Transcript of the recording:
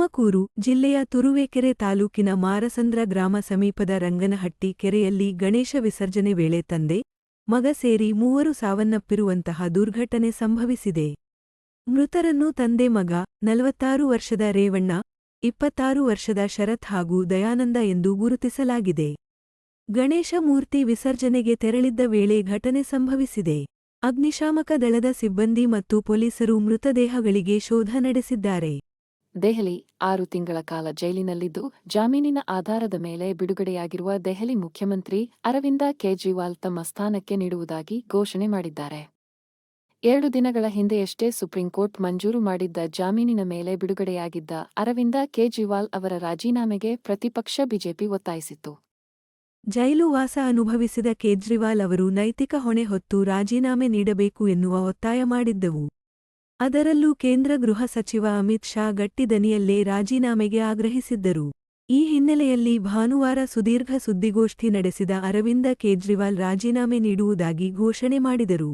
ತುಮಕೂರು ಜಿಲ್ಲೆಯ ತುರುವೇಕೆರೆ ತಾಲೂಕಿನ ಮಾರಸಂದ್ರ ಗ್ರಾಮ ಸಮೀಪದ ರಂಗನಹಟ್ಟಿ ಕೆರೆಯಲ್ಲಿ ಗಣೇಶ ವಿಸರ್ಜನೆ ವೇಳೆ ತಂದೆ, ಮಗ ಸೇರಿ ಮೂವರು ಸಾವನ್ನಪ್ಪಿರುವಂತಹ ದುರ್ಘಟನೆ ಸಂಭವಿಸಿದೆ. ಮೃತರನ್ನು ತಂದೆ ಮಗ, ನಲವತ್ತಾರು ವರ್ಷದ ರೇವಣ್ಣ, ಇಪ್ಪತ್ತಾರು ವರ್ಷದ ಶರತ್ ಹಾಗೂ ದಯಾನಂದ ಎಂದು ಗುರುತಿಸಲಾಗಿದೆ. ಗಣೇಶ ಮೂರ್ತಿ ವಿಸರ್ಜನೆಗೆ ತೆರಳಿದ್ದ ವೇಳೆ ಘಟನೆ ಸಂಭವಿಸಿದೆ. ಅಗ್ನಿಶಾಮಕ ದಳದ ಸಿಬ್ಬಂದಿ ಮತ್ತು ಪೊಲೀಸರು ಮೃತದೇಹಗಳಿಗೆ ಶೋಧ ನಡೆಸಿದ್ದಾರೆ. ದೆಹಲಿ ಆರು ತಿಂಗಳ ಕಾಲ ಜೈಲಿನಲ್ಲಿದ್ದು, ಜಾಮೀನಿನ ಆಧಾರದ ಮೇಲೆ ಬಿಡುಗಡೆಯಾಗಿರುವ ದೆಹಲಿ ಮುಖ್ಯಮಂತ್ರಿ ಅರವಿಂದ ಕೇಜ್ರಿವಾಲ್ ತಮ್ಮ ಸ್ಥಾನಕ್ಕೆ ನೀಡುವುದಾಗಿ ಘೋಷಣೆ ಮಾಡಿದ್ದಾರೆ. ಎರಡು ದಿನಗಳ ಹಿಂದೆಯಷ್ಟೇ ಸುಪ್ರೀಂಕೋರ್ಟ್ ಮಂಜೂರು ಮಾಡಿದ್ದ ಜಾಮೀನಿನ ಮೇಲೆ ಬಿಡುಗಡೆಯಾಗಿದ್ದ ಅರವಿಂದ ಕೇಜ್ರಿವಾಲ್ ಅವರ ರಾಜೀನಾಮೆಗೆ ಪ್ರತಿಪಕ್ಷ ಬಿಜೆಪಿ ಒತ್ತಾಯಿಸಿತ್ತು. ಜೈಲು ವಾಸ ಅನುಭವಿಸಿದ ಕೇಜ್ರಿವಾಲ್ ಅವರು ನೈತಿಕ ಹೊಣೆ ಹೊತ್ತು ರಾಜೀನಾಮೆ ನೀಡಬೇಕು ಎನ್ನುವ ಒತ್ತಾಯ ಮಾಡಿದ್ದವು. ಅದರಲ್ಲೂ ಕೇಂದ್ರ ಗೃಹ ಸಚಿವ ಅಮಿತ್ ಶಾ ಗಟ್ಟಿದನಿಯಲ್ಲೇ ರಾಜೀನಾಮೆಗೆ ಆಗ್ರಹಿಸಿದ್ದರು. ಈ ಹಿನ್ನೆಲೆಯಲ್ಲಿ ಭಾನುವಾರ ಸುದೀರ್ಘ ಸುದ್ದಿಗೋಷ್ಠಿ ನಡೆಸಿದ ಅರವಿಂದ ಕೇಜ್ರಿವಾಲ್ ರಾಜೀನಾಮೆ ನೀಡುವುದಾಗಿ ಘೋಷಣೆ ಮಾಡಿದರು.